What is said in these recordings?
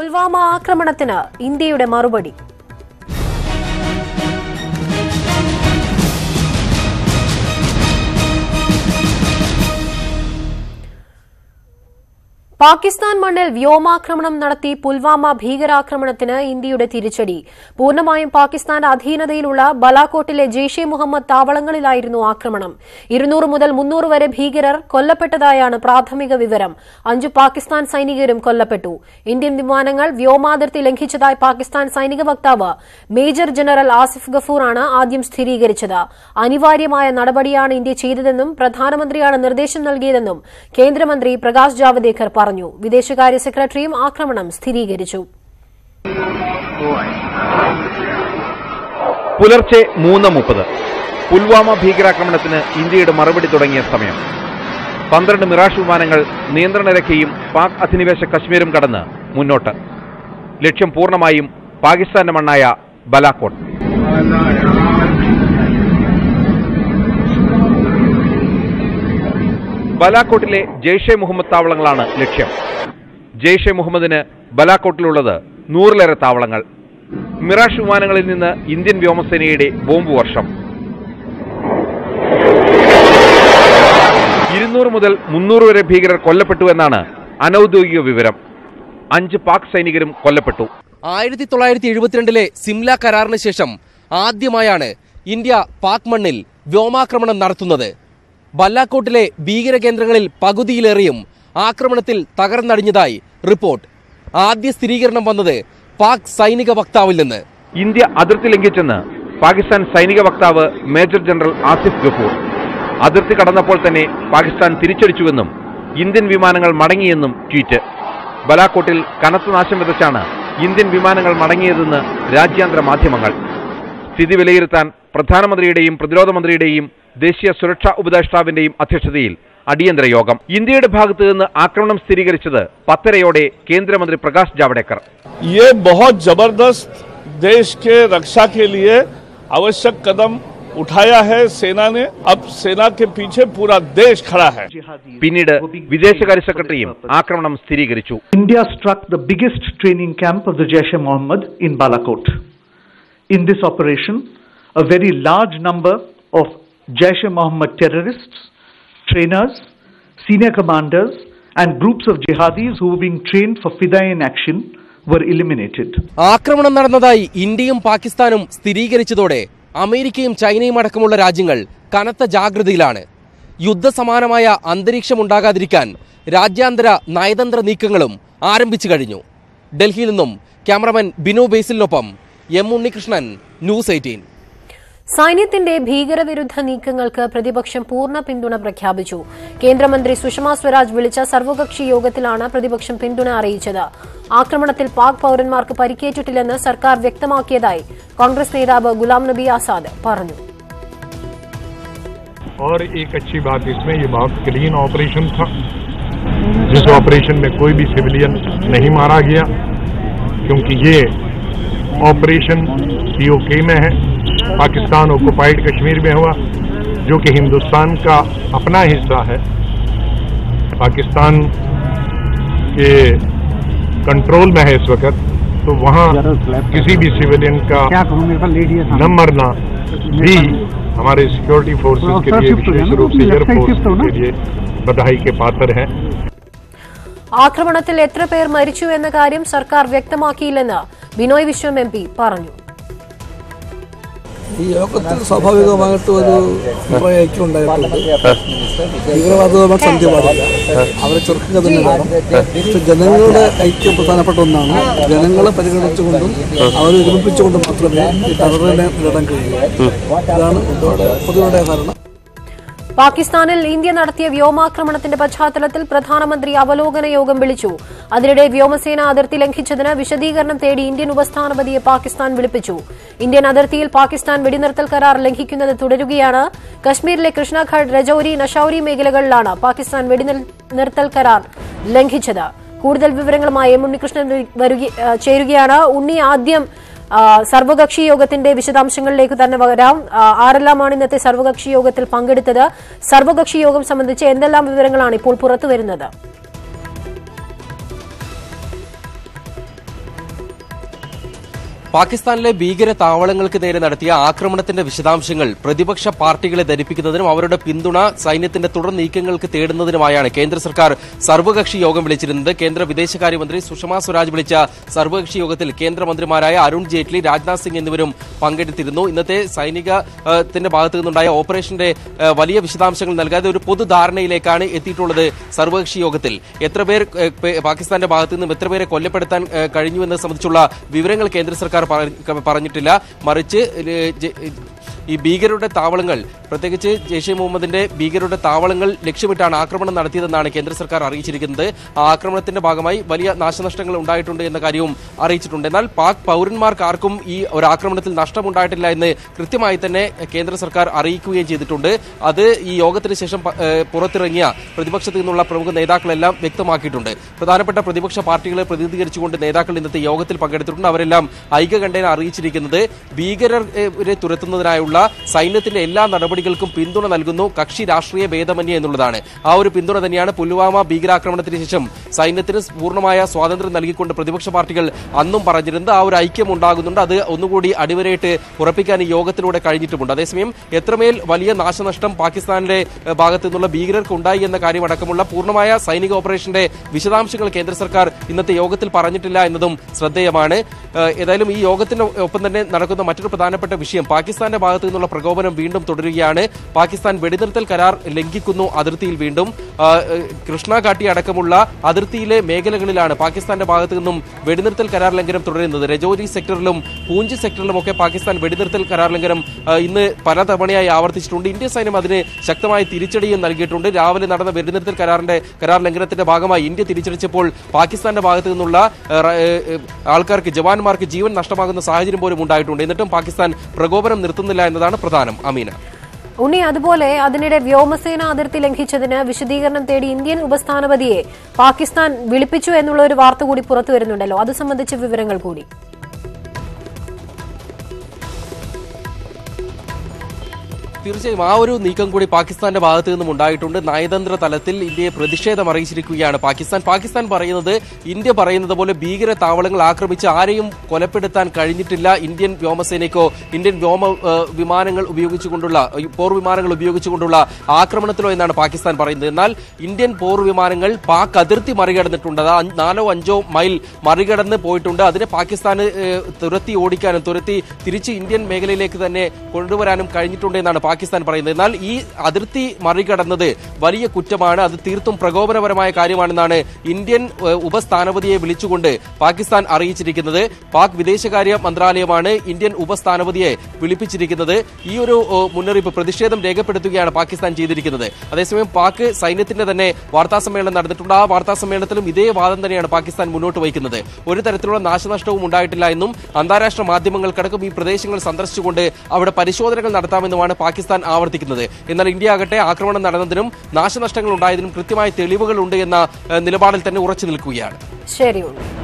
പുൽവാമ ആക്രമണത്തിന് ഇന്ത്യയുടെ മറുപടി പാകിസ്ഥാൻ മണ്ണിൽ വ്യോമാക്രമണം നടത്തി പുൽവാമ ഭീകരാക്രമണത്തിന് ഇന്ത്യയുടെ തിരിച്ചടി. പൂർണമായും പാകിസ്ഥാന്റെ അധീനതയിലുള്ള ബലാക്കോട്ടിലെ ജെയ്ഷെ മുഹമ്മദ് താവളങ്ങളിലായിരുന്നു ആക്രമണം. ഇരുന്നൂറ് മുതൽ മുന്നൂറ് വരെ ഭീകരർ കൊല്ലപ്പെട്ടതായാണ് പ്രാഥമിക വിവരം. അഞ്ചു പാകിസ്ഥാൻ സൈനികരും കൊല്ലപ്പെട്ടു. ഇന്ത്യൻ വിമാനങ്ങൾ വ്യോമാതിർത്തി ലംഘിച്ചതായി പാകിസ്ഥാൻ സൈനിക വക്താവ് മേജർ ജനറൽ ആസിഫ് ഗഫൂറാണ് ആദ്യം സ്ഥിരീകരിച്ചത്. അനിവാര്യമായ നടപടിയാണ് ഇന്ത്യ ചെയ്തതെന്നും പ്രധാനമന്ത്രിയാണ് നിർദ്ദേശം നൽകിയതെന്നും കേന്ദ്രമന്ത്രി പ്രകാശ് ജാവദേക്കർ പറഞ്ഞു. വിദേശകാര്യ സെക്രട്ടറിയും ആക്രമണം സ്ഥിരീകരിച്ചു. പുലർച്ചെ മൂന്ന് മുപ്പത്. പുൽവാമ ഭീകരാക്രമണത്തിന് ഇന്ത്യയുടെ മറുപടി തുടങ്ങിയ സമയം. പന്ത്രണ്ട് മിറാഷ് വിമാനങ്ങൾ നിയന്ത്രണരേഖയും പാക് അധിനിവേശ കശ്മീരും കടന്ന് മുന്നോട്ട്. ലക്ഷ്യം പൂർണമായും പാകിസ്ഥാന്റെ മണ്ണായ ബലാക്കോട്ട്. ബലാക്കോട്ടിലെ ജെയ്ഷെ മുഹമ്മദ് താവളങ്ങളാണ് ലക്ഷ്യം. ജെയ്ഷെ മുഹമ്മദിന് ബലാക്കോട്ടിലുള്ളത് നൂറിലേറെ താവളങ്ങൾ. മിറാഷ് വിമാനങ്ങളിൽ നിന്ന് ഇന്ത്യൻ വ്യോമസേനയുടെ ബോംബ് വർഷം. ഇരുന്നൂറ് മുതൽ മുന്നൂറ് വരെ ഭീകരർ കൊല്ലപ്പെട്ടു എന്നാണ് അനൌദ്യോഗിക വിവരം. അഞ്ച് പാക് സൈനികരും കൊല്ലപ്പെട്ടു. ആയിരത്തി തൊള്ളായിരത്തി എഴുപത്തിരണ്ടിലെ സിംല കരാറിന് ശേഷം ആദ്യമായാണ് ഇന്ത്യ പാക് മണ്ണിൽ വ്യോമാക്രമണം നടത്തുന്നത്. ബല്ലാക്കോട്ടിലെ ഭീകര കേന്ദ്രങ്ങളിൽ പകുതിയിലേറെയും ആക്രമണത്തിൽ തകർന്നടിഞ്ഞതായി റിപ്പോർട്ട്. ആദ്യ സ്ഥിരീകരണം വന്നത് പാക് സൈനിക വക്താവിൽ നിന്ന്. ഇന്ത്യ അതിർത്തി ലംഘിച്ചെന്ന് പാകിസ്ഥാൻ സൈനിക വക്താവ് മേജർ ജനറൽ ആസിഫ് ഗഫൂർ. അതിർത്തി കടന്നപ്പോൾ തന്നെ പാകിസ്ഥാൻ തിരിച്ചടിച്ചുവെന്നും ഇന്ത്യൻ വിമാനങ്ങൾ മടങ്ങിയെന്നും ട്വീറ്റ്. ബലാക്കോട്ടിൽ കനത്ത നാശം വിതച്ചാണ് ഇന്ത്യൻ വിമാനങ്ങൾ മടങ്ങിയതെന്ന് രാജ്യാന്തര മാധ്യമങ്ങൾ. സ്ഥിതി വിലയിരുത്താൻ പ്രധാനമന്ത്രിയുടെയും പ്രതിരോധ മന്ത്രിയുടെയും ദേശീയ സുരക്ഷാ ഉപദേഷ്ടാവിന്റെയും അധ്യക്ഷതയിൽ അടിയന്തര യോഗം ഇന്ത്യയുടെ ഭാഗത്തു നിന്ന് ആക്രമണം സ്ഥിരീകരിച്ചത് പത്തരയോടെ കേന്ദ്രമന്ത്രി പ്രകാശ് ജാവ്ഡേക്കർ ये बहुत जबरदस्त देश के रक्षा के लिए आवश्यक कदम उठाया है सेना ने अब सेना के पीछे पूरा देश खड़ा है പിന്നീട് വിദേശകാര്യ സെക്രട്ടറിയും ആക്രമണം സ്ഥിരീകരിച്ചു India struck the biggest training camp of the Jaish-e-Mohammed in Balakot. In this operation, a very large number Mohammed Jaish-e-Mohammed terrorists, trainers, senior commanders, and groups of jihadis who were being trained for Fidayeen action were eliminated. ആക്രമണം നടന്നതായി ഇന്ത്യയും പാകിസ്ഥാനും സ്ഥിരീകരിച്ചതോടെ അമേരിക്കയും ചൈനയും അടക്കമുള്ള രാജ്യങ്ങൾ കനത്ത ജാഗ്രതയിലാണ്. യുദ്ധസമാനമായ അന്തരീക്ഷമുണ്ടാകാതിരിക്കാൻ രാജ്യാന്തര നയതന്ത്ര നീക്കങ്ങളും ആരംഭിച്ചു കഴിഞ്ഞു. ഡൽഹിയിൽ നിന്നും ക്യാമറമാൻ ബിനു ബേസിലിനൊപ്പം എം ഉണ്ണികൃഷ്ണൻ ന്യൂസ് എയ്റ്റീൻ. സൈന്യത്തിന്റെ ഭീകരവിരുദ്ധ നീക്കങ്ങൾക്ക് പ്രതിപക്ഷം പൂർണ്ണ പിന്തുണ പ്രഖ്യാപിച്ചു കേന്ദ്രമന്ത്രി സുഷമ സ്വരാജ് വിളിച്ച സർവകക്ഷി യോഗത്തിലാണ് പ്രതിപക്ഷം പിന്തുണ അറിയിച്ചത് ആക്രമണത്തിൽ പാക് പൌരന്മാർക്ക് പരിക്കേറ്റിട്ടില്ലെന്ന് സർക്കാർ വ്യക്തമാക്കിയതായി കോൺഗ്രസ് നേതാവ് ഗുലാം നബി ആസാദ് പറഞ്ഞു और एक अच्छी बात इसमें ये बहुत क्लीन ऑपरेशन था जिस ऑपरेशन में कोई भी सिविलियन नहीं मारा गया क्योंकि ये ऑपरेशन पीओके में है पाकिस्तान ऑक्युपाइड कश्मीर में हुआ जो कि हिंदुस्तान का अपना हिस्सा है पाकिस्तान के कंट्रोल में है इस वक्त तो वहाँ किसी भी सिविलियन का न मरना भी हमारे सिक्योरिटी फोर्सेस के लिए विशेष रूप से एयर फोर्स के लिए बधाई के पात्र है ആക്രമണത്തിൽ എത്ര പേർ മരിച്ചു എന്ന കാര്യം സർക്കാർ വ്യക്തമാക്കിയില്ലെന്ന് ബിനോയ് വിശ്വം എം പി പറഞ്ഞു ഈ യോഗത്തിൽ സ്വാഭാവികമായിട്ടും ഒരു ഐക്യം ഉണ്ടായിട്ടുണ്ട്. തീവ്രവാദവുമായി സന്ധി പാടില്ല അവരെ ചെറുക്കുക തന്നെ വേണം പക്ഷെ ജനങ്ങളുടെ ഐക്യം പ്രധാനപ്പെട്ട ഒന്നാണ് ജനങ്ങളെ പരിഗണിച്ചുകൊണ്ടും അവരെ ഒരുമിപ്പിച്ചുകൊണ്ടും മാത്രമേ ഈ ടെററിനെ നേടാൻ കഴിയൂ. ഇതാണ് പൊതുവെ ധാരണ. പാകിസ്ഥാനിൽ ഇന്ത്യ നടത്തിയ വ്യോമാക്രമണത്തിന്റെ പശ്ചാത്തലത്തിൽ പ്രധാനമന്ത്രി അവലോകന യോഗം വിളിച്ചു. അതിനിടെ വ്യോമസേന അതിർത്തി ലംഘിച്ചതിന് വിശദീകരണം തേടി ഇന്ത്യൻ ഉപസ്ഥാനപതിയെ പാകിസ്ഥാൻ വിളിപ്പിച്ചു. ഇന്ത്യൻ അതിർത്തിയിൽ പാകിസ്ഥാൻ വെടിനിർത്തൽ കരാർ ലംഘിക്കുന്നത് തുടരുകയാണ്. കശ്മീരിലെ കൃഷ്ണഘട്ട് രജൌരി നഷൌരി മേഖലകളിലാണ് പാകിസ്ഥാൻ വെടിനിർത്തൽ കരാർ ലംഘിച്ചത്. കൂടുതൽ വിവരങ്ങളുമായി എം ഉണ്ണികൃഷ്ണൻ ചേരുകയാണ്. ഉണ്ണി ആദ്യം സർവകക്ഷി യോഗത്തിന്റെ വിശദാംശങ്ങളിലേക്ക് തന്നെ വരാം. ആരെല്ലാമാണ് ഇന്നത്തെ സർവകക്ഷി യോഗത്തിൽ പങ്കെടുത്തത്? സർവകക്ഷി യോഗം സംബന്ധിച്ച് എന്തെല്ലാം വിവരങ്ങളാണ് ഇപ്പോൾ പുറത്തുവരുന്നത് പാകിസ്ഥാനിലെ ഭീകര താവളങ്ങൾക്ക് നേരെ നടത്തിയ ആക്രമണത്തിന്റെ വിശദാംശങ്ങൾ പ്രതിപക്ഷ പാർട്ടികളെ ധരിപ്പിക്കുന്നതിനും അവരുടെ പിന്തുണ സൈന്യത്തിന്റെ തുടർ നീക്കങ്ങൾക്ക് തേടുന്നതിനുമായാണ് കേന്ദ്ര സർക്കാർ സർവകക്ഷി യോഗം വിളിച്ചിരുന്നത്. കേന്ദ്ര വിദേശകാര്യമന്ത്രി സുഷമ സ്വരാജ് വിളിച്ച സർവകക്ഷി യോഗത്തിൽ കേന്ദ്രമന്ത്രിമാരായ അരുൺ ജെയ്റ്റ്ലി രാജ്നാഥ് സിംഗ് എന്നിവരും പങ്കെടുത്തിരുന്നു. ഇന്നത്തെ സൈനികത്തിന്റെ ഭാഗത്തു നിന്നുണ്ടായ ഓപ്പറേഷന്റെ വലിയ വിശദാംശങ്ങൾ നൽകാതെ ഒരു പൊതുധാരണയിലേക്കാണ് എത്തിയിട്ടുള്ളത് സർവകക്ഷി യോഗത്തിൽ. എത്ര പേർ പാകിസ്ഥാന്റെ ഭാഗത്തു നിന്നും എത്ര പേരെ കൊല്ലപ്പെടുത്താൻ ഏഹ്, കഴിഞ്ഞു എന്നത് സംബന്ധിച്ചുള്ള വിവരങ്ങൾ കേന്ദ്ര സർക്കാർ പറ- പറഞ്ഞിട്ടില്ല. മറിച്ച് ഈ ഭീകരരുടെ താവളങ്ങൾ പ്രത്യേകിച്ച് ജെയ്ഷെ മുഹമ്മദിന്റെ ഭീകരരുടെ താവളങ്ങൾ ലക്ഷ്യമിട്ടാണ് ആക്രമണം നടത്തിയതെന്നാണ് കേന്ദ്ര സർക്കാർ അറിയിച്ചിരിക്കുന്നത്. ആ ആക്രമണത്തിന്റെ ഭാഗമായി വലിയ നാശനഷ്ടങ്ങൾ ഉണ്ടായിട്ടുണ്ട് എന്ന കാര്യവും അറിയിച്ചിട്ടുണ്ട്. എന്നാൽ പാക് പൗരന്മാർക്ക് ആർക്കും ഈ ഒരു ആക്രമണത്തിൽ നഷ്ടമുണ്ടായിട്ടില്ല എന്ന് കൃത്യമായി തന്നെ കേന്ദ്ര സർക്കാർ അറിയിക്കുകയും ചെയ്തിട്ടുണ്ട്. അത് ഈ യോഗത്തിന് ശേഷം പുറത്തിറങ്ങിയ പ്രതിപക്ഷത്തു നിന്നുള്ള പ്രമുഖ നേതാക്കളെല്ലാം വ്യക്തമാക്കിയിട്ടുണ്ട്. പ്രധാനപ്പെട്ട പ്രതിപക്ഷ പാർട്ടികളെ പ്രതിനിധീകരിച്ചുകൊണ്ട് നേതാക്കൾ ഇന്നത്തെ യോഗത്തിൽ പങ്കെടുത്തിട്ടുണ്ട്. അവരെല്ലാം ഐക്യകണ്ഠേന അറിയിച്ചിരിക്കുന്നത്. ഭീകരരെ തുരത്തുന്നതിനായുള്ള സൈന്യത്തിന്റെ എല്ലാ നടപടികൾക്കും പിന്തുണ നൽകുന്നു കക്ഷി രാഷ്ട്രീയ ഭേദമന്യേ എന്നുള്ളതാണ്. ആ ഒരു പിന്തുണ തന്നെയാണ് പുൽവാമ ഭീകരാക്രമണത്തിന് ശേഷം സൈന്യത്തിന് പൂർണമായ സ്വാതന്ത്ര്യം നൽകിക്കൊണ്ട് പ്രതിപക്ഷ പാർട്ടികൾ അന്നും പറഞ്ഞിരുന്നത് ആ ഒരു ഐക്യം ഉണ്ടാകുന്നുണ്ട് അത് ഒന്നുകൂടി അടിവരയിട്ട് ഉറപ്പിക്കാൻ ഈ യോഗത്തിലൂടെ കഴിഞ്ഞിട്ടുമുണ്ട്. അതേസമയം എത്രമേൽ വലിയ നാശനഷ്ടം പാകിസ്ഥാനിലെ ഭാഗത്തു നിന്നുള്ള ഭീകരർക്ക് ഉണ്ടായി എന്ന കാര്യമടക്കമുള്ള പൂർണമായ സൈനിക ഓപ്പറേഷന്റെ വിശദാംശങ്ങൾ കേന്ദ്ര സർക്കാർ ഇന്നത്തെ യോഗത്തിൽ പറഞ്ഞിട്ടില്ല എന്നതും ശ്രദ്ധേയമാണ്. ഏതായാലും ഈ യോഗത്തിന് ഒപ്പം തന്നെ നടക്കുന്ന മറ്റൊരു പ്രധാനപ്പെട്ട വിഷയം പാകിസ്ഥാന്റെ ഭാഗത്തു നിന്നുള്ള പ്രകോപനം വീണ്ടും തുടരുകയാണ്. പാകിസ്ഥാൻ വെടിനിർത്തൽ കരാർ ലംഘിക്കുന്നു അതിർത്തിയിൽ വീണ്ടും. കൃഷ്ണ ഘാട്ടി അടക്കമുള്ള അതിർത്തിയിലെ മേഖലകളിലാണ് പാകിസ്ഥാന്റെ ഭാഗത്തു നിന്നും വെടിനിർത്തൽ കരാർ ലംഘനം തുടരുന്നത്. രജോരി സെക്ടറിലും പൂഞ്ച് സെക്ടറിലും ഒക്കെ പാകിസ്ഥാൻ വെടിനിർത്തൽ കരാർ ലംഘനം ഇന്ന് പലതവണയായി ആവർത്തിച്ചിട്ടുണ്ട്. ഇന്ത്യ സൈന്യം അതിന് ശക്തമായ തിരിച്ചടിയും നൽകിയിട്ടുണ്ട്. രാവിലെ നടന്ന വെടിനിർത്തൽ കരാറിന്റെ കരാർ ലംഘനത്തിന്റെ ഭാഗമായി ഇന്ത്യ തിരിച്ചടിച്ചപ്പോൾ പാകിസ്ഥാന്റെ ഭാഗത്തു നിന്നുള്ള ആൾക്കാർക്ക് ജവാന്മാർക്ക് ജീവൻ നഷ്ടമാകുന്ന സാഹചര്യം പോലും ഉണ്ടായിട്ടുണ്ട്. എന്നിട്ടും പാകിസ്ഥാൻ പ്രകോപനം നിർത്തുന്നില്ല എന്നതാണ് പ്രധാനം അമീന. ഉണ്ണി അതുപോലെ അതിനിടെ വ്യോമസേന അതിർത്തി ലംഘിച്ചതിന് വിശദീകരണം തേടി ഇന്ത്യൻ ഉപസ്ഥാനപതിയെ പാകിസ്ഥാൻ വിളിപ്പിച്ചു എന്നുള്ള ഒരു വാർത്ത കൂടി പുറത്തു വരുന്നുണ്ടല്ലോ അത് സംബന്ധിച്ച വിവരങ്ങൾ കൂടി. തീർച്ചയായും ആ ഒരു നീക്കം കൂടി പാകിസ്ഥാന്റെ ഭാഗത്ത് നിന്നും ഉണ്ടായിട്ടുണ്ട്. നയതന്ത്ര തലത്തിൽ ഇന്ത്യയെ പ്രതിഷേധം അറിയിച്ചിരിക്കുകയാണ് പാകിസ്ഥാൻ. പാകിസ്ഥാൻ പറയുന്നത് ഇന്ത്യ പറയുന്നത് പോലെ ഭീകര താവളങ്ങൾ ആക്രമിച്ച് ആരെയും കൊലപ്പെടുത്താൻ കഴിഞ്ഞിട്ടില്ല. ഇന്ത്യൻ വ്യോമസേനയ്ക്കോ ഇന്ത്യൻ വ്യോമ വിമാനങ്ങൾ ഉപയോഗിച്ചുകൊണ്ടുള്ള പോർ വിമാനങ്ങൾ ഉപയോഗിച്ചുകൊണ്ടുള്ള ആക്രമണത്തിലോ എന്നാണ് പാകിസ്ഥാൻ പറയുന്നത്. എന്നാൽ ഇന്ത്യൻ പോർ വിമാനങ്ങൾ പാക് അതിർത്തി മറികടന്നിട്ടുണ്ട്. അത് നാലോ അഞ്ചോ മൈൽ മറികടന്ന് പോയിട്ടുണ്ട്. അതിനെ പാകിസ്ഥാന് തുരത്തി ഓടിക്കാനും തുരത്തി തിരിച്ച് ഇന്ത്യൻ മേഖലയിലേക്ക് തന്നെ കൊണ്ടുവരാനും കഴിഞ്ഞിട്ടുണ്ട് എന്നാണ് പാകിസ്ഥാൻ പറയുന്നത്. എന്നാൽ ഈ അതിർത്തി മറികടന്നത് വലിയ കുറ്റമാണ്. അത് തീർത്തും പ്രകോപനപരമായ കാര്യമാണെന്നാണ് ഇന്ത്യൻ ഉപസ്ഥാനപതിയെ വിളിച്ചുകൊണ്ട് പാകിസ്ഥാൻ അറിയിച്ചിരിക്കുന്നത്. പാക് വിദേശകാര്യ മന്ത്രാലയമാണ് ഇന്ത്യൻ ഉപസ്ഥാനപതിയെ വിളിപ്പിച്ചിരിക്കുന്നത്. ഈ ഒരു മുന്നറിയിപ്പ് പ്രതിഷേധം രേഖപ്പെടുത്തുകയാണ് പാകിസ്ഥാൻ ചെയ്തിരിക്കുന്നത്. അതേസമയം പാക് സൈന്യത്തിന്റെ തന്നെ വാർത്താ സമ്മേളനം നടന്നിട്ടുണ്ട്. ആ വാർത്താ സമ്മേളനത്തിലും ഇതേ വാദം തന്നെയാണ് പാകിസ്ഥാൻ മുന്നോട്ട് വയ്ക്കുന്നത്. ഒരു തരത്തിലുള്ള നാശനഷ്ടവും ഉണ്ടായിട്ടില്ല എന്നും അന്താരാഷ്ട്ര മാധ്യമങ്ങൾ കടക്കും ഈ പ്രദേശങ്ങൾ സന്ദർശിച്ചുകൊണ്ട് അവിടെ പരിശോധനകൾ നടത്താമെന്നുമാണ് പാകിസ്ഥാൻ ആവർത്തിക്കുന്നത്. എന്നാൽ ഇന്ത്യ ആകട്ടെ ആക്രമണം നടന്നതിനും നാശനഷ്ടങ്ങൾ ഉണ്ടായതിനും കൃത്യമായ തെളിവുകൾ ഉണ്ട് എന്ന നിലപാടിൽ തന്നെ ഉറച്ചു നിൽക്കുകയാണ്. ശരി ഉണ്ണി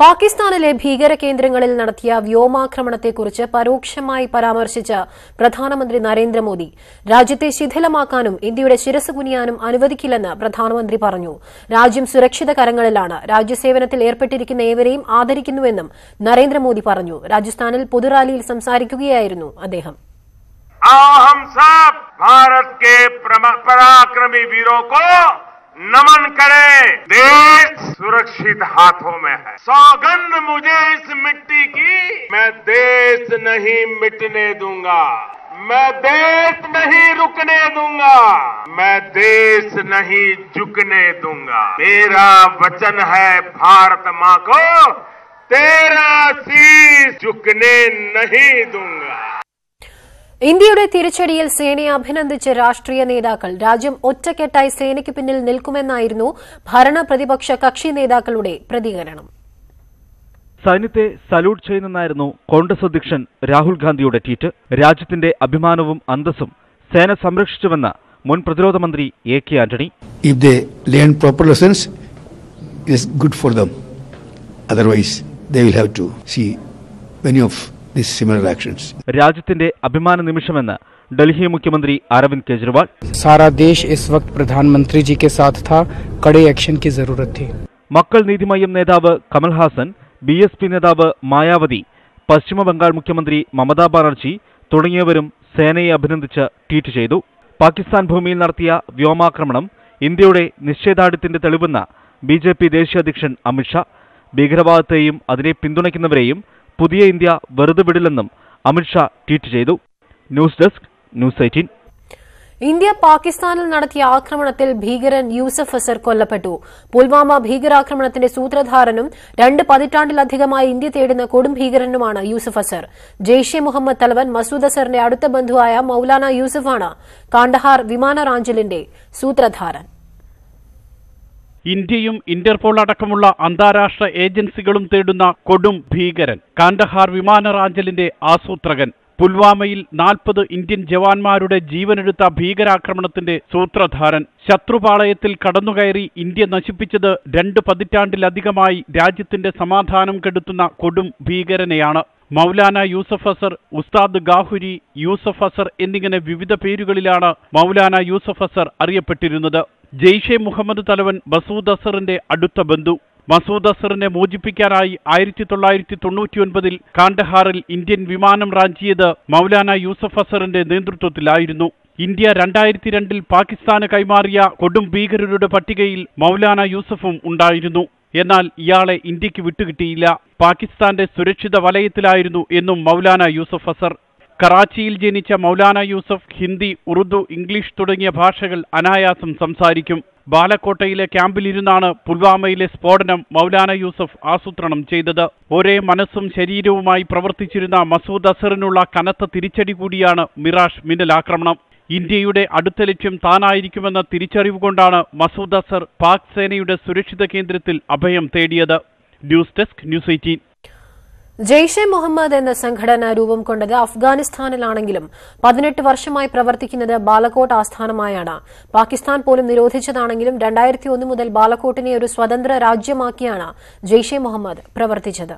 പാകിസ്ഥാനിലെ ഭീകര കേന്ദ്രങ്ങളിൽ നടത്തിയ വ്യോമാക്രമണത്തെക്കുറിച്ച് പരോക്ഷമായി പരാമർശിച്ച പ്രധാനമന്ത്രി നരേന്ദ്രമോദി രാജ്യത്തെ ശിഥിലമാക്കാനും ഇന്ത്യയുടെ ശിരസ് കുനിയാനും അനുവദിക്കില്ലെന്ന് പ്രധാനമന്ത്രി പറഞ്ഞു രാജ്യം സുരക്ഷിത കരങ്ങളിലാണ് രാജ്യസേവനത്തിൽ ഏർപ്പെട്ടിരിക്കുന്ന ഏവരെയും ആദരിക്കുന്നുവെന്നും നരേന്ദ്രമോദി പറഞ്ഞു രാജസ്ഥാനിൽ പൊതുറാലിയിൽ സംസാരിക്കുകയായിരുന്നു അദ്ദേഹം आओ हम सब भारत के प्रमा- पराक्रमी वीरों को नमन करें देश सुरक्षित हाथों में है। सौगंध मुझे इस मिट्टी की, मैं देश नहीं मिटने दूँगा। मैं देश नहीं रुकने दूँगा। मैं देश नहीं झुकने दूँगा। मेरा वचन है भारत माँ को, तेरा शीश झुकने नहीं दूँगा। ഇന്ത്യയുടെ തിരിച്ചടിയിൽ സേനയെ അഭിനന്ദിച്ച് രാഷ്ട്രീയ നേതാക്കൾ. രാജ്യം ഒറ്റക്കെട്ടായി സേനയ്ക്ക് പിന്നിൽ നിൽക്കുമെന്നായിരുന്നു ഭരണ പ്രതിപക്ഷ കക്ഷി നേതാക്കളുടെ പ്രതികരണം. സൈന്യത്തെ സല്യൂട്ട് ചെയ്യുന്നെന്നായിരുന്നു കോൺഗ്രസ് അധ്യക്ഷൻ രാഹുൽ ഗാന്ധിയുടെ ട്വീറ്റ്. രാജ്യത്തിന്റെ അഭിമാനവും അന്തസ്സും സേന സംരക്ഷിച്ചുവെന്ന് മുൻ പ്രതിരോധ മന്ത്രി A K Antony. If they learn proper lessons good for them. They will have to see of these similar actions. രാജ്യത്തിന്റെ അഭിമാന നിമിഷമെന്ന് ഡൽഹി മുഖ്യമന്ത്രി അരവിന്ദ് കെജ്രിവാൾ सारा देश इस वक्त प्रधानमंत्री जी के साथ था कड़े एक्शन की जरूरत थी മക്കൾ നീതിമയ്യം നേതാവ് കമൽഹാസൻ ബി എസ് പി നേതാവ് മായാവതി പശ്ചിമബംഗാൾ മുഖ്യമന്ത്രി മമതാ ബാനർജി തുടങ്ങിയവരും സേനയെ അഭിനന്ദിച്ച് ട്വീറ്റ് ചെയ്തു പാകിസ്ഥാൻ ഭൂമിയിൽ നടത്തിയ വ്യോമാക്രമണം ഇന്ത്യയുടെ നിശ്ചയദാർഢ്യത്തിന്റെ തെളിവെന്ന ബി ജെ പി ദേശീയ അധ്യക്ഷൻ അമിത്ഷാ ഭീകരവാദത്തെയും അതിനെ പിന്തുണയ്ക്കുന്നവരെയും പുതിയ ഇന്ത്യ വെറുതെ വിടില്ലെന്നും അമിത്ഷാ ട്വീറ്റ് ചെയ്തു. News desk news eighteen. India പാകിസ്ഥാനിൽ നടത്തിയ ആക്രമണത്തിൽ ഭീകരൻ യൂസഫ് അസർ കൊല്ലപ്പെട്ടു. പുൽവാമ ഭീകരാക്രമണത്തിന്റെ സൂത്രധാരനും രണ്ട് പതിറ്റാണ്ടിലധികമായി ഇന്ത്യ തേടുന്ന കൊടും ഭീകരനുമാണ് യൂസഫ് അസർ. ജെയ്ഷെ മുഹമ്മദ് തലവൻ മസൂദ് അസറിന്റെ അടുത്ത ബന്ധുവായ മൌലാന യൂസഫാണ് കാണ്ഡഹാർ വിമാന റാഞ്ചലിന്റെ സൂത്രധാരൻ. ഇന്ത്യയും ഇന്റർപോൾ അടക്കമുള്ള അന്താരാഷ്ട്ര ഏജൻസികളും തേടുന്ന കൊടും ഭീകരൻ. കാണ്ടഹാർ വിമാന റാഞ്ചലിന്റെ ആസൂത്രകൻ. പുൽവാമയിൽ നാൽപ്പത് ഇന്ത്യൻ ജവാന്മാരുടെ ജീവനെടുത്ത ഭീകരാക്രമണത്തിന്റെ സൂത്രധാരൻ. ശത്രുപാളയത്തിൽ കടന്നുകയറി ഇന്ത്യ നശിപ്പിച്ചത് രണ്ട് പതിറ്റാണ്ടിലധികമായി രാജ്യത്തിന്റെ സമാധാനം കെടുത്തുന്ന കൊടും ഭീകരനെയാണ്. മൗലാന യൂസഫ് അസർ ഉസ്താദ് ഗാഹുരി യൂസഫ് അസർ എന്നിങ്ങനെ വിവിധ പേരുകളിലാണ് മൗലാന യൂസഫ് അസർ അറിയപ്പെട്ടിരുന്നത്. ജെയ്ഷെ മുഹമ്മദ് തലവൻ മസൂദ് അസറിന്റെ അടുത്ത ബന്ധു. മസൂദ് അസറിനെ മോചിപ്പിക്കാനായി ആയിരത്തി തൊള്ളായിരത്തി തൊണ്ണൂറ്റിയൊൻപതിൽ കാണ്ഡഹാറിൽ ഇന്ത്യൻ വിമാനം റാഞ്ചിയത് മൗലാന യൂസഫ് അസറിന്റെ നേതൃത്വത്തിലായിരുന്നു. ഇന്ത്യ രണ്ടായിരത്തി രണ്ടിൽ പാകിസ്ഥാന് കൈമാറിയ കൊടും ഭീകരരുടെ പട്ടികയിൽ മൗലാന യൂസഫും ഉണ്ടായിരുന്നു. എന്നാൽ ഇയാളെ ഇന്ത്യയ്ക്ക് വിട്ടുകിട്ടിയില്ല. പാകിസ്ഥാന്റെ സുരക്ഷിത വലയത്തിലായിരുന്നു എന്നും മൗലാന യൂസഫ് അസർ കറാച്ചിയിൽ ജനിച്ച മൗലാന യൂസഫ് ഹിന്ദി ഉറുദു ഇംഗ്ലീഷ് തുടങ്ങിയ ഭാഷകൾ അനായാസം സംസാരിക്കും. ബാലക്കോട്ടയിലെ ക്യാമ്പിലിരുന്നാണ് പുൽവാമയിലെ സ്ഫോടനം മൗലാന യൂസഫ് ആസൂത്രണം ചെയ്തത്. ഒരേ മനസ്സും ശരീരവുമായി പ്രവർത്തിച്ചിരുന്ന മസൂദ് അസറിനുള്ള കനത്ത തിരിച്ചടി കൂടിയാണ് മിറാഷ് മിന്നലാക്രമണം ഇന്ത്യയുടെ അടുത്ത ലക്ഷ്യം താനായിരിക്കുമെന്ന തിരിച്ചറിവ് കൊണ്ടാണ് മസൂദ് അസർ പാക് സേനയുടെ സുരക്ഷിത കേന്ദ്രത്തിൽ അഭയം തേടിയത്. News desk news eighteen. Jaish Mohammed എന്ന സംഘടന രൂപം കൊണ്ടത് അഫ്ഗാനിസ്ഥാനിലാണെങ്കിലും പതിനെട്ട് വർഷമായി പ്രവർത്തിക്കുന്നത് ബാലക്കോട്ട് ആസ്ഥാനമായാണ്. പാകിസ്ഥാൻ പോലും നിരോധിച്ചതാണെങ്കിലും രണ്ടായിരത്തി ഒന്ന് മുതൽ ബാലക്കോട്ടിനെ ഒരു സ്വതന്ത്ര രാജ്യമാക്കിയാണ് ജെയ്ഷെ മുഹമ്മദ് പ്രവർത്തിച്ചത്.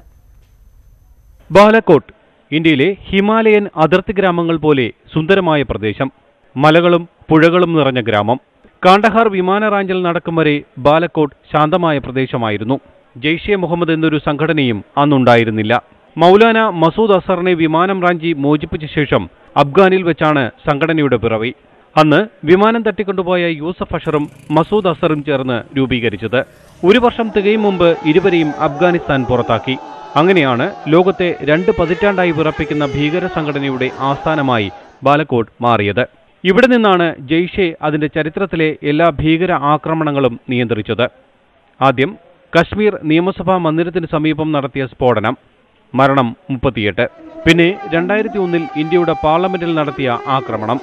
ബാലക്കോട്ട് ഇന്ത്യയിലെ ഹിമാലയൻ അതിർത്തി ഗ്രാമങ്ങൾ പോലെ സുന്ദരമായ പ്രദേശം. മലകളും പുഴകളും നിറഞ്ഞ ഗ്രാമം. കാണ്ടഹാർ വിമാന റാഞ്ചൽ നടക്കും വരെ ബാലക്കോട്ട് ശാന്തമായ പ്രദേശമായിരുന്നു. ജെയ്ഷെ മുഹമ്മദ് എന്നൊരു സംഘടനയും അന്നുണ്ടായിരുന്നില്ല. മൗലാന മസൂദ് അസറിനെ വിമാനം റാഞ്ചി മോചിപ്പിച്ച ശേഷം അഫ്ഗാനിൽ വെച്ചാണ് സംഘടനയുടെ പിറവി. അന്ന് വിമാനം തട്ടിക്കൊണ്ടുപോയ യൂസഫ് അഷറും മസൂദ് അസറും ചേർന്ന് രൂപീകരിച്ചത്. ഒരു വർഷം തികയും മുമ്പ് ഇരുവരെയും അഫ്ഗാനിസ്ഥാൻ പുറത്താക്കി. അങ്ങനെയാണ് ലോകത്തെ രണ്ട് പതിറ്റാണ്ടായി വിറപ്പിക്കുന്ന ഭീകര സംഘടനയുടെ ആസ്ഥാനമായി ബാലക്കോട്ട് മാറിയത്. ഇവിടെ നിന്നാണ് ജെയ്ഷെ അതിന്റെ ചരിത്രത്തിലെ എല്ലാ ഭീകര ആക്രമണങ്ങളും നിയന്ത്രിച്ചത്. ആദ്യം കശ്മീർ നിയമസഭാ മന്ദിരത്തിന് സമീപം നടത്തിയ സ്ഫോടനം. മരണം മുപ്പത്തിയെട്ട്. പിന്നെ രണ്ടായിരത്തി ഒന്നിൽ ഇന്ത്യയുടെ പാർലമെന്റിൽ നടത്തിയ ആക്രമണം.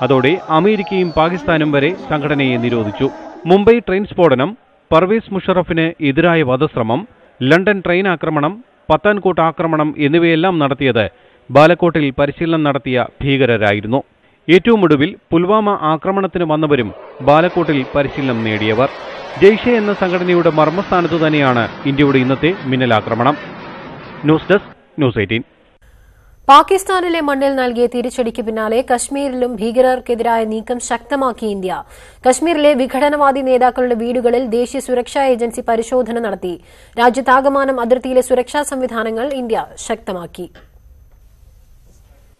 അതോടെ അമേരിക്കയും പാകിസ്ഥാനും വരെ സംഘടനയെ നിരോധിച്ചു. മുംബൈ ട്രെയിൻ സ്ഫോടനം പർവേസ് മുഷറഫിന് എതിരായ വധശ്രമം ലണ്ടൻ ട്രെയിൻ ആക്രമണം പത്താൻകോട്ട് ആക്രമണം എന്നിവയെല്ലാം നടത്തിയത് ബാലക്കോട്ടിൽ പരിശീലനം നടത്തിയ ഭീകരരായിരുന്നു. ഏറ്റവും ഒടുവിൽ പുൽവാമ ആക്രമണത്തിന് വന്നവരും ബാലക്കോട്ടിൽ പരിശീലനം നേടിയവർ. ജെയ്ഷെ എന്ന സംഘടനയുടെ മർമ്മസ്ഥാനത്ത് തന്നെയാണ് ഇന്ത്യയുടെ ഇന്നത്തെ മിന്നലാക്രമണം. News desk news eighteen. പാകിസ്ഥാനിലെ മണ്ണിൽ നൽകിയ തിരിച്ചടിക്ക് പിന്നാലെ കശ്മീരിലും ഭീകരർക്കെതിരായ നീക്കം ശക്തമാക്കി ഇന്ത്യ. കശ്മീരിലെ വിഘടനവാദി നേതാക്കളുടെ വീടുകളിൽ ദേശീയ സുരക്ഷാ ഏജൻസി പരിശോധന നടത്തി. രാജ്യത്താകമാനം അതിർത്തിയിലെ സുരക്ഷാ സംവിധാനങ്ങൾ ഇന്ത്യ ശക്തമാക്കി.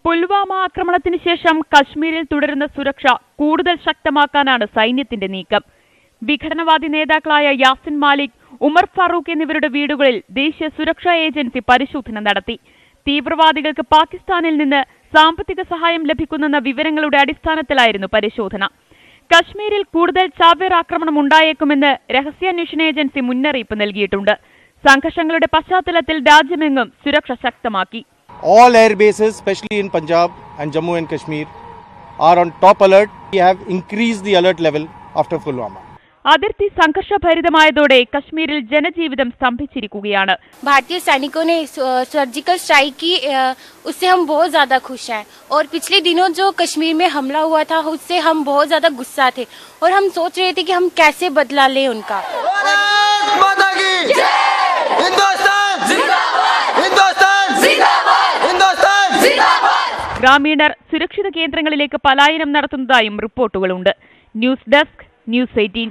പുൽവാമ ആക്രമണത്തിന് ശേഷം കശ്മീരിൽ തുടരുന്ന സുരക്ഷ കൂടുതൽ ശക്തമാക്കാനാണ് സൈന്യത്തിന്റെ നീക്കം. വിഘടനവാദി നേതാക്കളായ യാസിൻ മാലിക് ഉമർ ഫാറൂഖ് എന്നിവരുടെ വീടുകളിൽ ദേശീയ സുരക്ഷാ ഏജൻസി പരിശോധന നടത്തി തീവ്രവാദികൾക്ക് പാകിസ്ഥാനിൽ നിന്ന് സാമ്പത്തിക സഹായം ലഭിക്കുന്നെന്ന വിവരങ്ങളുടെ അടിസ്ഥാനത്തിലായിരുന്നു പരിശോധന കശ്മീരിൽ കൂടുതൽ ചാവേർ ആക്രമണം ഉണ്ടായേക്കുമെന്ന് രഹസ്യാന്വേഷണ ഏജൻസി മുന്നറിയിപ്പ് നൽകിയിട്ടുണ്ട് സംഘർഷങ്ങളുടെ പശ്ചാത്തലത്തിൽ രാജ്യമെങ്ങും സുരക്ഷ ശക്തമാക്കി all air bases specially in Punjab and Jammu and Kashmir, are on top alert. We have increased the alert level after Pulwama. അതിർത്തി സംഘർഷഭരിതമായതോടെ കശ്മീരിൽ ജനജീവിതം സ്തംഭിച്ചിരിക്കുകയാണ് भारतीय सैनिकों ने सर्जिकल स्ट्राइक की अ, उससे हम बहुत ज्यादा खुश हैं और पिछले दिनों जो कश्मीर में हमला हुआ था उससे हम बहुत ज्यादा गुस्सा थे और हम सोच रहे थे कि हम कैसे बदला लें उनका ഗ്രാമീണർ സുരക്ഷിത കേന്ദ്രങ്ങളിലേക്ക് പലായനം നടത്തുന്നതായും റിപ്പോർട്ടുകളുണ്ട് news desk news eighteen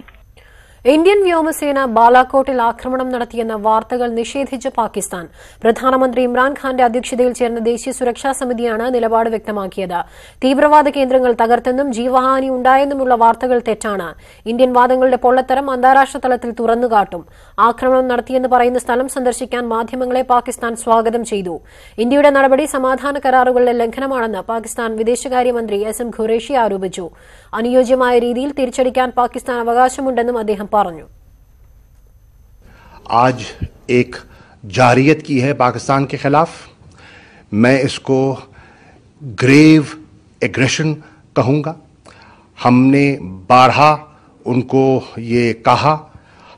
Indian വ്യോമസേന ബാലാക്കോട്ടിൽ ആക്രമണം നടത്തിയെന്ന വാർത്തകൾ നിഷേധിച്ച പാകിസ്ഥാൻ. പ്രധാനമന്ത്രി ഇമ്രാൻഖാന്റെ അധ്യക്ഷതയിൽ ചേർന്ന ദേശീയ സുരക്ഷാ സമിതിയാണ് നിലപാട് വ്യക്തമാക്കിയത്. തീവ്രവാദ കേന്ദ്രങ്ങൾ തകർത്തെന്നും ജീവഹാനി ഉണ്ടായെന്നുമുള്ള വാർത്തകൾ തെറ്റാണ്. ഇന്ത്യൻ വാദങ്ങളുടെ പൊള്ളത്തരം അന്താരാഷ്ട്ര തലത്തിൽ തുറന്നുകാട്ടും. ആക്രമണം നടത്തിയെന്ന് പറയുന്ന സ്ഥലം സന്ദർശിക്കാൻ മാധ്യമങ്ങളെ പാകിസ്ഥാൻ സ്വാഗതം ചെയ്തു. ഇന്ത്യയുടെ നടപടി സമാധാന കരാറുകളുടെ ലംഘനമാണെന്ന് പാകിസ്ഥാൻ വിദേശകാര്യമന്ത്രി എസ് എം ഖുറേഷി ആരോപിച്ചു. അനുയോജ്യമായ രീതിയിൽ തിരിച്ചടിക്കാൻ പാകിസ്ഥാൻ അവകാശമുണ്ടെന്നും അദ്ദേഹം പറഞ്ഞു आज एक जारियत की है पाकिस्तान के खिलाफ मैं इसको ग्रेव एग्रेशन कहूँगा हमने बारहा उनको ये कहा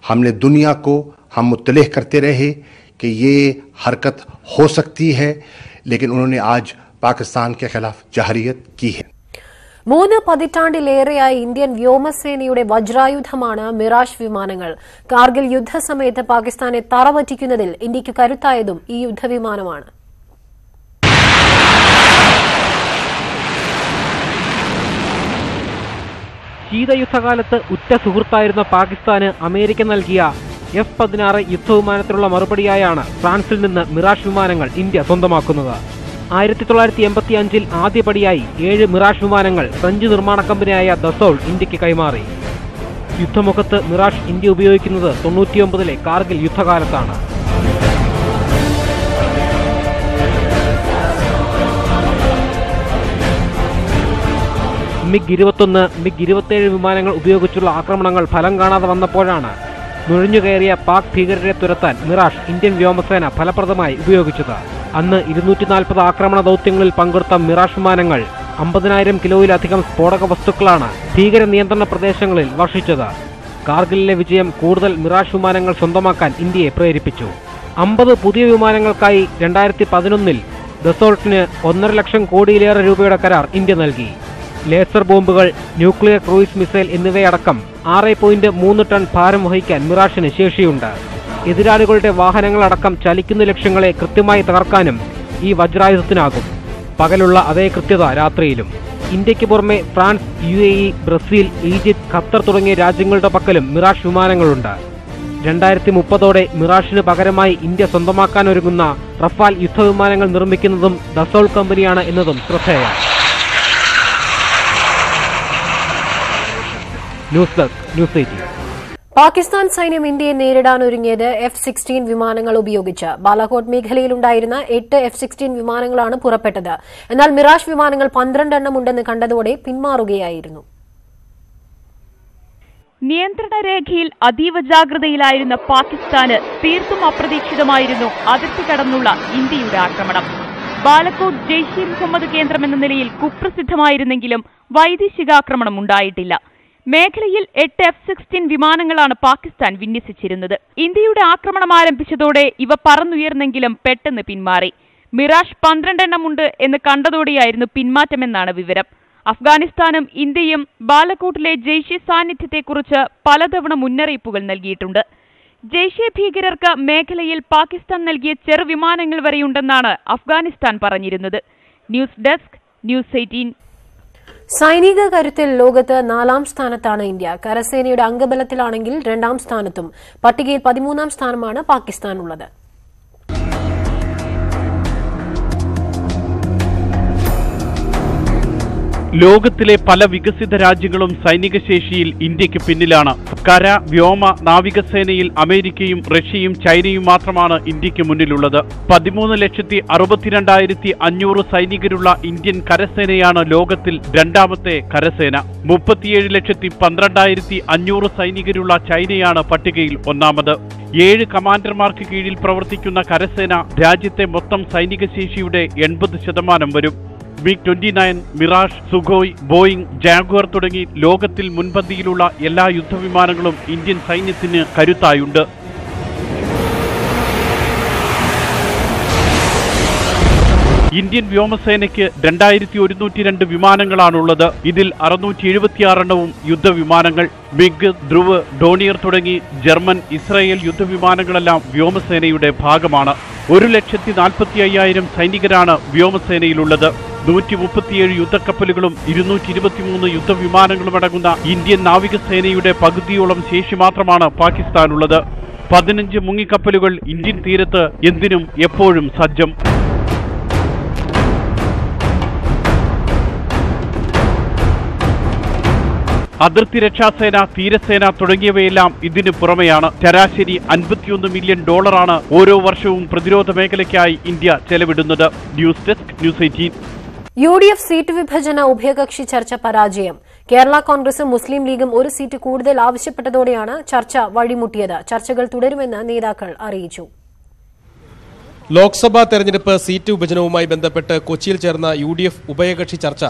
हमने दुनिया को हम मुतलह करते रहे कि ये हरकत हो सकती है लेकिन उन्होंने आज पाकिस्तान के खिलाफ जारियत की है മൂന്ന് പതിറ്റാണ്ടിലേറെയായി ഇന്ത്യൻ വ്യോമസേനയുടെ വജ്രായുധമാണ് മിറാഷ് വിമാനങ്ങൾ. കാർഗിൽ യുദ്ധസമയത്ത് പാകിസ്ഥാനെ തറവറ്റിക്കുന്നതിൽ ഇന്ത്യയ്ക്ക് കരുത്തായതും ഈ യുദ്ധവിമാനമാണ്. ശീതയുദ്ധകാലത്ത് ഉറ്റ സുഹൃത്തായിരുന്ന പാകിസ്ഥാന് അമേരിക്ക നൽകിയ എഫ് പതിനാറ് യുദ്ധവിമാനത്തിനുള്ള മറുപടിയായാണ് ഫ്രാൻസിൽ നിന്ന് മിറാഷ് വിമാനങ്ങൾ ഇന്ത്യ സ്വന്തമാക്കുന്നത്. ആയിരത്തി തൊള്ളായിരത്തി എൺപത്തി അഞ്ചിൽ ആദ്യപടിയായി ഏഴ് മിറാഷ് വിമാനങ്ങൾ ഫ്രഞ്ച് നിർമ്മാണ കമ്പനിയായ ദസോൾ ഇന്ത്യയ്ക്ക് കൈമാറി. യുദ്ധമുഖത്ത് മിറാഷ് ഇന്ത്യ ഉപയോഗിക്കുന്നത് തൊണ്ണൂറ്റിയൊമ്പതിലെ കാർഗിൽ യുദ്ധകാലത്താണ്. മിഗ് ഇരുപത്തൊന്ന് മിഗ് ഇരുപത്തേഴ് വിമാനങ്ങൾ ഉപയോഗിച്ചുള്ള ആക്രമണങ്ങൾ ഫലം കാണാതെ വന്നപ്പോഴാണ് നുഴഞ്ഞുകയറിയ പാക് ഭീകരരെ തുരത്താൻ മിറാഷ് ഇന്ത്യൻ വ്യോമസേന ഫലപ്രദമായി ഉപയോഗിച്ചത്. അന്ന് ഇരുന്നൂറ്റി നാൽപ്പത് ആക്രമണ ദൗത്യങ്ങളിൽ പങ്കെടുത്ത മിറാഷ് വിമാനങ്ങൾ അമ്പതിനായിരം കിലോയിലധികം സ്ഫോടക വസ്തുക്കളാണ് ഭീകര നിയന്ത്രണ പ്രദേശങ്ങളിൽ വർഷിച്ചത്. കാർഗിലിലെ വിജയം കൂടുതൽ മിറാഷ് വിമാനങ്ങൾ സ്വന്തമാക്കാൻ ഇന്ത്യയെ പ്രേരിപ്പിച്ചു. അമ്പത് പുതിയ വിമാനങ്ങൾക്കായി രണ്ടായിരത്തി പതിനൊന്നിൽ ദസോൾട്ടിന് ഒന്നര ലക്ഷം കോടിയിലേറെ രൂപയുടെ കരാർ ഇന്ത്യ നൽകി. ലേസർ ബോംബുകൾ ന്യൂക്ലിയർ ക്രൂയിസ് മിസൈൽ എന്നിവയടക്കം ആറ് പോയിന്റ് മൂന്ന് ടൺ ഭാരം വഹിക്കാൻ മിറാഷിന് ശേഷിയുണ്ട്. എതിരാളികളുടെ വാഹനങ്ങളടക്കം ചലിക്കുന്ന ലക്ഷ്യങ്ങളെ കൃത്യമായി തകർക്കാനും ഈ വജ്രായുധത്തിനാകും. പകലുള്ള അതേ കൃത്യത രാത്രിയിലും. ഇന്ത്യയ്ക്ക് പുറമെ France U A E Brazil Egypt Qatar തുടങ്ങിയ രാജ്യങ്ങളുടെ പക്കലും മിറാഷ് വിമാനങ്ങളുണ്ട്. രണ്ടായിരത്തി മുപ്പതോടെ മിറാഷിന് പകരമായി ഇന്ത്യ സ്വന്തമാക്കാനൊരുങ്ങുന്ന റഫാൽ യുദ്ധവിമാനങ്ങൾ നിർമ്മിക്കുന്നതും ദസോൾ കമ്പനിയാണ് എന്നതും ശ്രദ്ധേയം. News desk news eighteen. Pakistan സൈന്യം ഇന്ത്യയെ നേരിടാൻ ഒരുങ്ങിയത് എഫ് സിക്സ്റ്റീൻ വിമാനങ്ങൾ ഉപയോഗിച്ച്. ബാലാകോട്ട് മേഖലയിലുണ്ടായിരുന്ന എട്ട് എഫ് സിക്സ്റ്റീൻ വിമാനങ്ങളാണ് പുറപ്പെട്ടത്. എന്നാൽ മിറാഷ് വിമാനങ്ങൾ പന്ത്രണ്ടെണ്ണം ഉണ്ടെന്ന് കണ്ടതോടെ പിന്മാറുകയായിരുന്നു. നിയന്ത്രണ രേഖയിൽ അതീവ ജാഗ്രതയിലായിരുന്ന പാകിസ്ഥാന് തീർത്തും അപ്രതീക്ഷിതമായിരുന്നു അതിർത്തി കടന്നുള്ള ഇന്ത്യയുടെ ആക്രമണം. ബാലക്കോട്ട് ജെയ്ഷെ മുഹമ്മദ് കേന്ദ്രമെന്ന നിലയിൽ കുപ്രസിദ്ധമായിരുന്നെങ്കിലും വൈദേശികാക്രമണം ഉണ്ടായിട്ടില്ല. മേഖലയിൽ എട്ട് എഫ് സിക്സ്റ്റീൻ വിമാനങ്ങളാണ് പാകിസ്ഥാൻ വിന്യസിച്ചിരുന്നത്. ഇന്ത്യയുടെ ആക്രമണം ആരംഭിച്ചതോടെ ഇവ പറന്നുയർന്നെങ്കിലും പെട്ടെന്ന് പിന്മാറി. മിറാഷ് പന്ത്രണ്ടെണ്ണമുണ്ട് എന്ന് കണ്ടതോടെയായിരുന്നു പിന്മാറ്റമെന്നാണ് വിവരം. അഫ്ഗാനിസ്ഥാനും ഇന്ത്യയും ബാലക്കോട്ടിലെ ജെയ്ഷെ സാന്നിധ്യത്തെക്കുറിച്ച് പലതവണ മുന്നറിയിപ്പുകൾ നൽകിയിട്ടുണ്ട്. ജെയ്ഷെ ഭീകരർക്ക് മേഖലയിൽ പാകിസ്ഥാൻ നൽകിയ ചെറുവിമാനങ്ങൾ വരെയുണ്ടെന്നാണ് അഫ്ഗാനിസ്ഥാൻ പറഞ്ഞിരുന്നത്. News desk news eighteen. സൈനിക കരുത്തിൽ ലോകത്ത് നാലാം സ്ഥാനത്താണ് ഇന്ത്യ. കരസേനയുടെ അംഗബലത്തിലാണെങ്കിൽ രണ്ടാം സ്ഥാനത്തും. പട്ടികയിൽ പതിമൂന്നാം സ്ഥാനമാണ് പാകിസ്ഥാനുള്ളത്. ലോകത്തിലെ പല വികസിത രാജ്യങ്ങളും സൈനിക ശേഷിയിൽ ഇന്ത്യയ്ക്ക് പിന്നിലാണ്. കര വ്യോമ നാവികസേനയിൽ അമേരിക്കയും റഷ്യയും ചൈനയും മാത്രമാണ് ഇന്ത്യയ്ക്ക് മുന്നിലുള്ളത്. പതിമൂന്ന് ലക്ഷത്തി അറുപത്തിരണ്ടായിരത്തി അഞ്ഞൂറ് സൈനികരുള്ള ഇന്ത്യൻ കരസേനയാണ് ലോകത്തിൽ രണ്ടാമത്തെ കരസേന. മുപ്പത്തിയേഴ് ലക്ഷത്തി പന്ത്രണ്ടായിരത്തി അഞ്ഞൂറ് സൈനികരുള്ള ചൈനയാണ് പട്ടികയിൽ ഒന്നാമത്. ഏഴ് കമാൻഡർമാർക്ക് കീഴിൽ പ്രവർത്തിക്കുന്ന കരസേന രാജ്യത്തെ മൊത്തം സൈനിക ശേഷിയുടെ എൺപത് ശതമാനം വരും. MiG twenty nine Mirage Sukhoi Boeing Jaguar തുടങ്ങി ലോകത്തിൽ മുൻപന്തിയിലുള്ള എല്ലാ യുദ്ധവിമാനങ്ങളും ഇന്ത്യൻ സൈന്യത്തിന് കരുത്തായുണ്ട്. ഇന്ത്യൻ വ്യോമസേനയ്ക്ക് രണ്ടായിരത്തി ഒരുന്നൂറ്റി രണ്ട് വിമാനങ്ങളാണുള്ളത്. ഇതിൽ അറുന്നൂറ്റി എഴുപത്തിയാറെണ്ണവും യുദ്ധവിമാനങ്ങൾ. മിഗ് ധ്രുവ് ഡോണിയർ തുടങ്ങി ജർമ്മൻ ഇസ്രായേൽ യുദ്ധവിമാനങ്ങളെല്ലാം വ്യോമസേനയുടെ ഭാഗമാണ്. ഒരു ലക്ഷത്തി നാൽപ്പത്തി അയ്യായിരം സൈനികരാണ് വ്യോമസേനയിലുള്ളത്. നൂറ്റി മുപ്പത്തിയേഴ് യുദ്ധക്കപ്പലുകളും ഇരുന്നൂറ്റി ഇരുപത്തിമൂന്ന് യുദ്ധവിമാനങ്ങളും അടങ്ങുന്ന ഇന്ത്യൻ നാവികസേനയുടെ പകുതിയോളം ശേഷി മാത്രമാണ് പാകിസ്ഥാനുള്ളത്. പതിനഞ്ച് മുങ്ങിക്കപ്പലുകൾ ഇന്ത്യൻ തീരത്ത് എന്തിനും എപ്പോഴും സജ്ജം. അതിർത്തി രക്ഷാസേന തീരസേന തുടങ്ങിയവയെല്ലാം ഇതിന് പുറമെയാണ്. ശരാശരി അൻപത്തിയൊന്ന് മില്യൺ ഡോളറാണ് ഓരോ വർഷവും പ്രതിരോധ മേഖലയ്ക്കായി India ചെലവിടുന്നത്. News desk news eighteen. U D F seat വിഭജന ഉഭയകക്ഷി ചർച്ച പരാജയം. കേരള കോൺഗ്രസും മുസ്ലിം ലീഗും ഒരു സീറ്റ് കൂടുതൽ ആവശ്യപ്പെട്ടതോടെയാണ് ചർച്ച വഴിമുട്ടിയത്. ചർച്ചകൾ തുടരുമെന്ന് നേതാക്കൾ അറിയിച്ചു. ലോക്സഭാ തെരഞ്ഞെടുപ്പ് സീറ്റ് വിഭജനവുമായി ബന്ധപ്പെട്ട് കൊച്ചിയിൽ ചേർന്ന യു ഡി എഫ് ഉഭയകക്ഷി ചർച്ച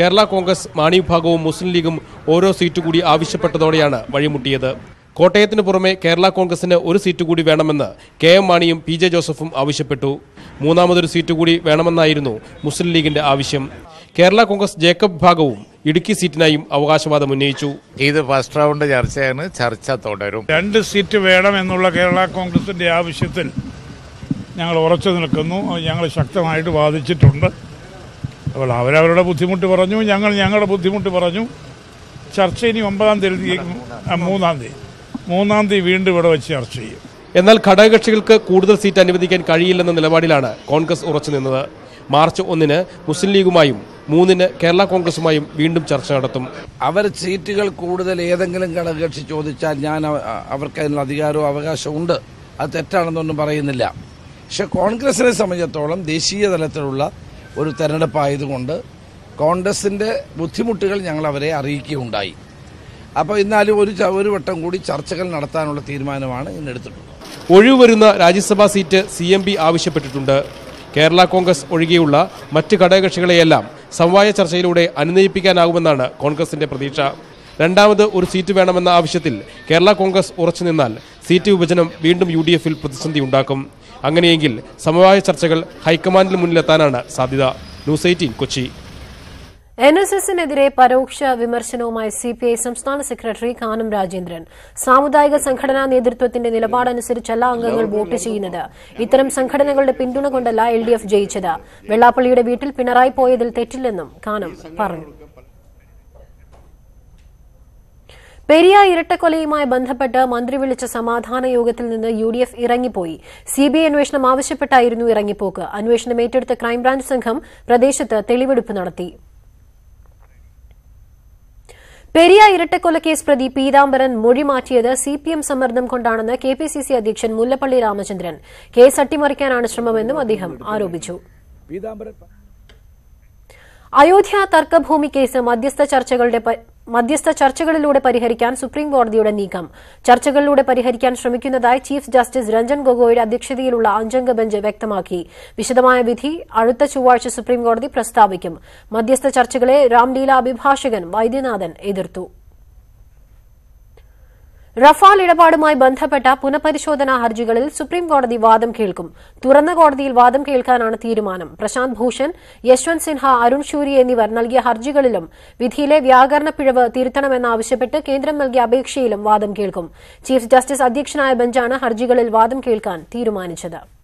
കേരള കോൺഗ്രസ് മാണി വിഭാഗവും മുസ്ലിം ലീഗും ഓരോ സീറ്റ് കൂടി ആവശ്യപ്പെട്ടതോടെയാണ് വഴിമുട്ടിയത്. കോട്ടയത്തിന് പുറമെ കേരള കോൺഗ്രസിന് ഒരു സീറ്റ് കൂടി വേണമെന്ന് കെ എം മാണിയും പി ജെ ജോസഫും ആവശ്യപ്പെട്ടു. മൂന്നാമതൊരു സീറ്റ് കൂടി വേണമെന്നായിരുന്നു മുസ്ലിം ലീഗിന്റെ ആവശ്യം. കേരള കോൺഗ്രസ് ജേക്കബ് വിഭാഗവും ഇടുക്കി സീറ്റിനായും അവകാശവാദം ഉന്നയിച്ചു. ഇത് ഫസ്റ്റ് റൗണ്ട് ചർച്ചയാണ്. ചർച്ച തുടരും. രണ്ട് സീറ്റ് വേണം എന്നുള്ള കേരള കോൺഗ്രസിന്റെ ആവശ്യത്തിൽ ഞങ്ങൾ ഉറച്ചു നിൽക്കുന്നു. ഞങ്ങൾ ശക്തമായിട്ട് വാദിച്ചിട്ടുണ്ട്. അപ്പോൾ അവരവരുടെ ബുദ്ധിമുട്ട് പറഞ്ഞു ഞങ്ങൾ ഞങ്ങളുടെ ബുദ്ധിമുട്ട് പറഞ്ഞു. ചർച്ച ഇനി ഒമ്പതാം തീയതി മൂന്നാം തീയതി. മൂന്നാം തീയതി വീണ്ടും ഇവിടെ വെച്ച് ചർച്ച ചെയ്യും. എന്നാൽ ഘടകകക്ഷികൾക്ക് കൂടുതൽ സീറ്റ് അനുവദിക്കാൻ കഴിയില്ലെന്ന നിലപാടിലാണ് കോൺഗ്രസ് ഉറച്ചു നിന്നത്. മാർച്ച് ഒന്നിന് മുസ്ലിം ലീഗുമായും മൂന്നിന് കേരള കോൺഗ്രസുമായും വീണ്ടും ചർച്ച നടത്തും. അവർ സീറ്റുകൾ കൂടുതൽ ഏതെങ്കിലും ഘടകകക്ഷി ചോദിച്ചാൽ ഞാൻ അവർക്ക് അതിനുള്ള അധികാരവും അവകാശവും ഉണ്ട്. അത് തെറ്റാണെന്നൊന്നും പറയുന്നില്ല. പക്ഷെ കോൺഗ്രസിനെ സംബന്ധിച്ചിടത്തോളം ദേശീയ തലത്തിലുള്ള ഒരു തെരഞ്ഞെടുപ്പായതുകൊണ്ട് കോൺഗ്രസിന്റെ ബുദ്ധിമുട്ടുകൾ ഞങ്ങൾ അവരെ അറിയിക്കുകയുണ്ടായി. അപ്പോൾ എന്നാലും ഒരു ഒരു വട്ടം കൂടി ചർച്ചകൾ നടത്താനുള്ള തീരുമാനമാണ് ഇന്ന് എടുത്തിട്ടുള്ളത്. ഒഴിവുവരുന്ന Rajya Sabha seat C M P ആവശ്യപ്പെട്ടിട്ടുണ്ട്. കേരള കോൺഗ്രസ് ഒഴികെയുള്ള മറ്റ് ഘടകകക്ഷികളെയെല്ലാം സമവായ ചർച്ചയിലൂടെ അനുനയിപ്പിക്കാനാകുമെന്നാണ് കോൺഗ്രസിന്റെ പ്രതീക്ഷ. രണ്ടാമത് ഒരു സീറ്റ് വേണമെന്ന ആവശ്യത്തിൽ കേരള കോൺഗ്രസ് ഉറച്ചു നിന്നാൽ സീറ്റ് വിഭജനം വീണ്ടും യു പ്രതിസന്ധി ഉണ്ടാക്കും. അങ്ങനെയെങ്കിൽ സമവായ ചർച്ചകൾ ഹൈക്കമാൻഡിന് മുന്നിലെത്താനാണ് സാധ്യത. News eighteen Kochi. N S എസിനെതിരെ പരോക്ഷ വിമർശനവുമായി സിപിഐ സംസ്ഥാന സെക്രട്ടറി കാനം രാജേന്ദ്രൻ. സാമുദായിക സംഘടനാ നേതൃത്വത്തിന്റെ നിലപാടനുസരിച്ചല്ല അംഗങ്ങൾ വോട്ട് ചെയ്യുന്നത്. ഇത്തരം സംഘടനകളുടെ പിന്തുണ കൊണ്ടല്ല എൽ ജയിച്ചത്. വെള്ളാപ്പള്ളിയുടെ വീട്ടിൽ പിണറായി പോയതിൽ തെറ്റില്ലെന്നും കാനം പറഞ്ഞു. പെരിയ ഇരട്ടക്കൊലയുമായി ബന്ധപ്പെട്ട് മന്ത്രി വിളിച്ച സമാധാന യോഗത്തിൽ നിന്ന് യു ഡി എഫ് ഇറങ്ങിപ്പോയി. സിബിഐ അന്വേഷണം ആവശ്യപ്പെട്ടായിരുന്നു ഇറങ്ങിപ്പോക്ക്. അന്വേഷണം ഏറ്റെടുത്ത ക്രൈംബ്രാഞ്ച് സംഘം പ്രദേശത്ത് തെളിവെടുപ്പ് നടത്തി. പെരിയ ഇരട്ടക്കൊലക്കേസ് പ്രതി പീതാംബരൻ മൊഴി മാറ്റിയത് സി പി എം സമ്മർദ്ദം കൊണ്ടാണെന്ന് കെ പി സി സി അധ്യക്ഷൻ മുല്ലപ്പള്ളി രാമചന്ദ്രൻ. കേസ് അട്ടിമറിക്കാനാണ് ശ്രമമെന്നും അദ്ദേഹം ആരോപിച്ചു. അയോധ്യ തർക്കഭൂമി കേസ് മധ്യസ്ഥ ചർച്ചകളുടെ മധ്യസ്ഥ ചർച്ചകളിലൂടെ പരിഹരിക്കാൻ സുപ്രീം കോടതിയുടെ നീക്കം. ചർച്ചകളിലൂടെ പരിഹരിക്കാൻ ശ്രമിക്കുന്നതായി ചീഫ് ജസ്റ്റിസ് രഞ്ജൻ ഗൊഗോയുടെ അധ്യക്ഷതയിലുള്ള അഞ്ചംഗ ബെഞ്ച് വ്യക്തമാക്കി. വിശദമായ വിധി അടുത്ത ചൊവ്വാഴ്ച സുപ്രീം കോടതി പ്രസ്താവിക്കും. മധ്യസ്ഥ ചർച്ചകളെ രാംലീല അഭിഭാഷകൻ വൈദ്യനാഥൻ എതിർത്തു. റഫാൽ ഇടപാടുമായി ബന്ധപ്പെട്ട പുനഃപരിശോധനാ ഹർജികളിൽ സുപ്രീംകോടതി വാദം കേൾക്കും. തുറന്ന കോടതിയിൽ വാദം കേൾക്കാനാണ് തീരുമാനം. പ്രശാന്ത് ഭൂഷൺ യശ്വന്ത് സിൻഹ അരുൺ ഷൂരി എന്നിവർ നൽകിയ ഹർജികളിലും വിധിയിലെ വ്യാകരണ പിഴവ് തിരുത്തണമെന്നാവശ്യപ്പെട്ട് കേന്ദ്രം നൽകിയ അപേക്ഷയിലും വാദം കേൾക്കും. ചീഫ് ജസ്റ്റിസ് അധ്യക്ഷനായ ബെഞ്ചാണ് ഹർജികളിൽ വാദം കേൾക്കാൻ തീരുമാനിച്ചത്.